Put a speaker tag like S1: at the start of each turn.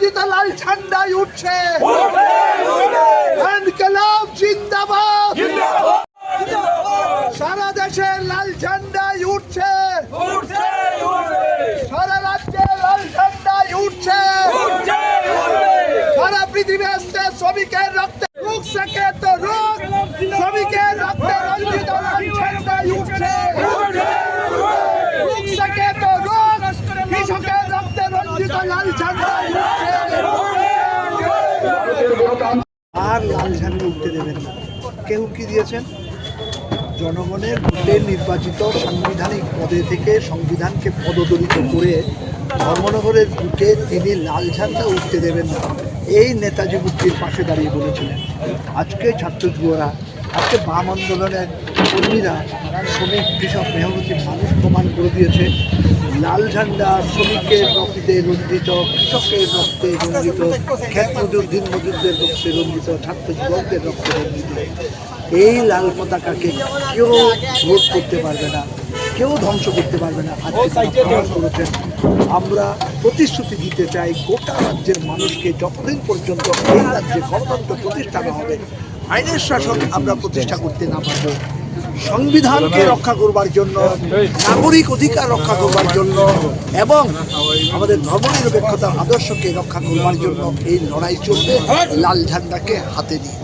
S1: রঞ্জিত লাল ঝান্ডায় উঠছে। সারা দেশে লাল ঝান্ডায় উঠছে। সারা রাজ্যে লাল ঝান্ডায় উঠছে। সারা পৃথিবী আসছে শ্রমিকের রক্তে রুখ সকে তো রুখ শ্রমিকের রক্তে রঞ্জিত লাল ঝান্ডায় উঠছে। রুখ সকে তো রুখ কৃষকের রক্তে রঞ্জিত লাল ঝান্ডায় উঠছে। আর লাল ঝাড়ি উঠতে দেবেন না। কি দিয়েছেন? জনগণের ভোটে নির্বাচিত সাংবিধানিক পদে থেকে সংবিধানকে পদদলিত করে ধর্মনগরের বুকে তিনি লাল ঝান্ডা উঠতে দেবেন না। এই নেতাজি মুক্তির পাশে দাঁড়িয়ে বলেছিলেন, আজকে ছাত্র যুবরা আজকে বাম আন্দোলনের কর্মীরা শ্রমিক, কৃষক মেহনতি মানুষ প্রমাণ করে দিয়েছে, লাল ঝান্ডা শ্রমিকের রক্তে রঞ্জিত কৃষকের রক্তে রঞ্জিত ক্ষেত দিন মজুরদের রক্তে রঞ্জিত, ছাত্র যুবকদের রক্তে রঞ্জিত। এই লাল পতাকাকে কেউ রোধ করতে পারবে না, কেউ ধ্বংস করতে পারবে না। আজকে করেছেন, আমরা প্রতিশ্রুতি দিতে চাই, গোটা রাজ্যের মানুষকে যতদিন পর্যন্ত এই রাজ্যে গণতন্ত্র প্রতিষ্ঠা হবে আইনের শাসন আমরা প্রতিষ্ঠা করতে না পারব সংবিধানকে রক্ষা করবার জন্য, নাগরিক অধিকার রক্ষা করবার জন্য এবং আমাদের ধর্মনিরপেক্ষতার আদর্শকে রক্ষা করবার জন্য এই লড়াই চলবে, লাল ঝান্ডাকে হাতে নিয়ে।